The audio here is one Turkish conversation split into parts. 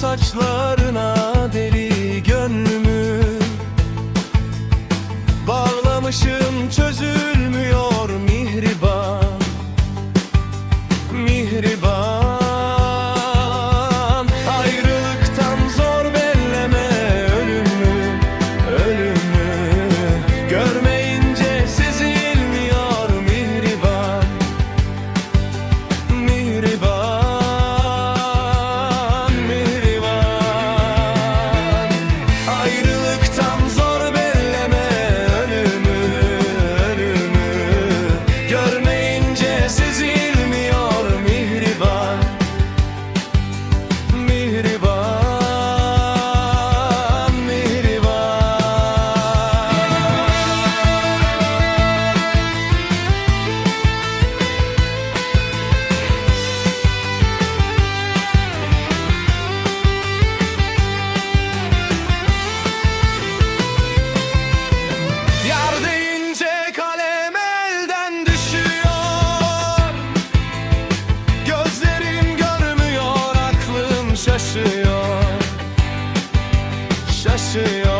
saçlarına deli gönlümü. Bağlamışım çözüm şaşıyor.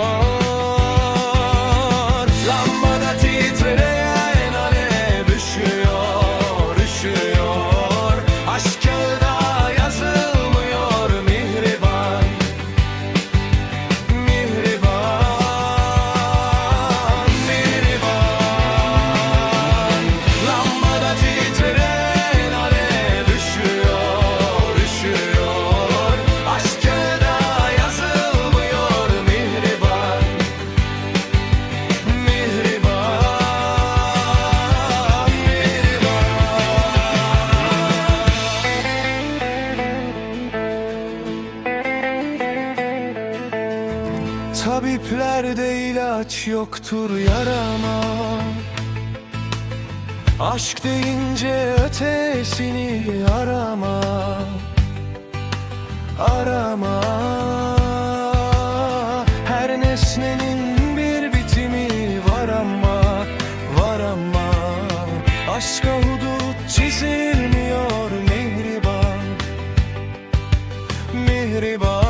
Tabiplerde ilaç yoktur yarama. Aşk deyince ötesini arama. Arama. Her nesnenin bir bitimi var ama Var ama. Aşka hudut çizilmiyor mihriban Mihriban.